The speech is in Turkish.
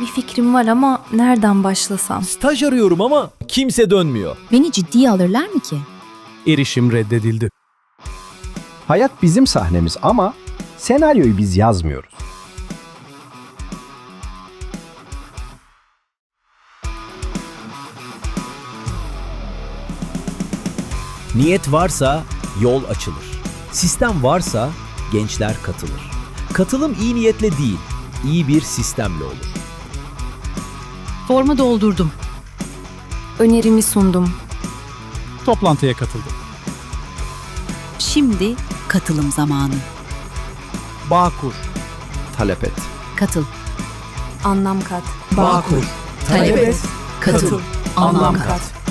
Bir fikrim var ama nereden başlasam? Staj arıyorum ama kimse dönmüyor. Beni ciddiye alırlar mı ki? Erişim reddedildi. Hayat bizim sahnemiz ama senaryoyu biz yazmıyoruz. Niyet varsa yol açılır. Sistem varsa gençler katılır. Katılım iyi niyetle değil, iyi bir sistemle olur. Formu doldurdum. Önerimi sundum. Toplantıya katıldı. Şimdi katılım zamanı. Bağkur. Talep et. Katıl. Anlam kat. Talep et. Katıl. Anlam kat.